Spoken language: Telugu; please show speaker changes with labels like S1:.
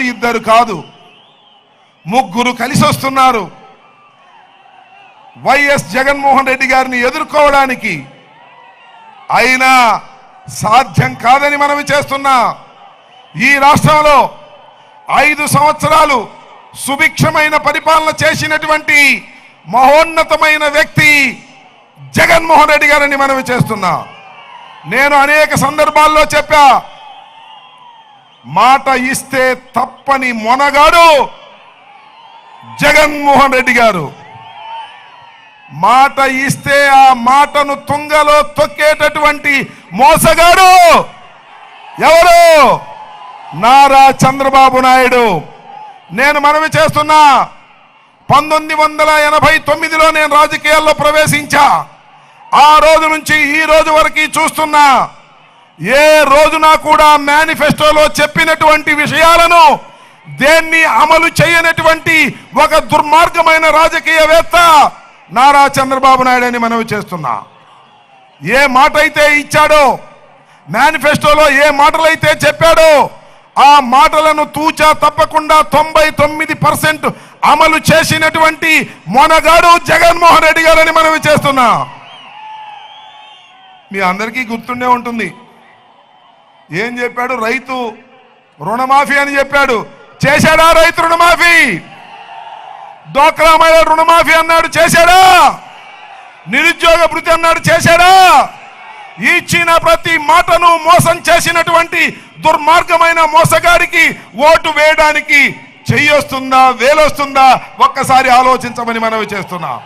S1: కాదు ఇద్దరు కాదు ముగ్గురు కలిసి వస్తున్నారు. వైఎస్ జగన్మోహన్ రెడ్డి గారిని ఎదుర్కోవడానికి అయినా సాధ్యం కాదని మనవి చేస్తున్నా. ఈ రాష్ట్రంలో ఐదు సంవత్సరాలు సుభిక్షమైన పరిపాలన చేసినటువంటి మహోన్నతమైన వ్యక్తి జగన్మోహన్ రెడ్డి గారని మనవి చేస్తున్నా. నేను అనేక సందర్భాల్లో చెప్పా మాట ఇస్తే తప్పని మొనగాడు జగన్మోహన్ రెడ్డి గారు. మాట ఇస్తే ఆ మాటను తుంగలో తొక్కేటటువంటి మోసగాడు ఎవరు? నారా చంద్రబాబు నాయుడు. నేను మనవి చేస్తున్నా పంతొమ్మిది వందల ఎనభై తొమ్మిదిలో నేను రాజకీయాల్లో ప్రవేశించా. ఆ రోజు నుంచి ఈ రోజు వరకు చూస్తున్నా ఏ రోజున కూడా మేనిఫెస్టోలో చెప్పినటువంటి విషయాలను దేన్ని అమలు చేయనటువంటి ఒక దుర్మార్గమైన రాజకీయవేత్త నారా చంద్రబాబు నాయుడు అని మనవి చేస్తున్నా. ఏ మాట అయితే ఇచ్చాడో మేనిఫెస్టోలో ఏ మాటలైతే చెప్పాడో ఆ మాటలను తూచా తప్పకుండా తొంభై తొమ్మిది పర్సెంట్ అమలు చేసినటువంటి మొనగాడు జగన్మోహన్ రెడ్డి గారని మనవి చేస్తున్నా. మీ అందరికీ గుర్తుండే ఉంటుంది ఏం చెప్పాడు? రైతు రుణమాఫీ అని చెప్పాడు. చేశాడా రైతు రుణమాఫీ? డోక్రా మహిళ రుణమాఫీ అన్నాడు చేశాడా? నిరుద్యోగ భృతి అన్నాడు చేశాడా? ఇచ్చిన ప్రతి మాటను మోసం చేసినటువంటి దుర్మార్గమైన మోసగాడికి ఓటు వేయడానికి చెయ్యొస్తుందా వేలొస్తుందా? ఒక్కసారి ఆలోచించమని మనవి చేస్తున్నాం.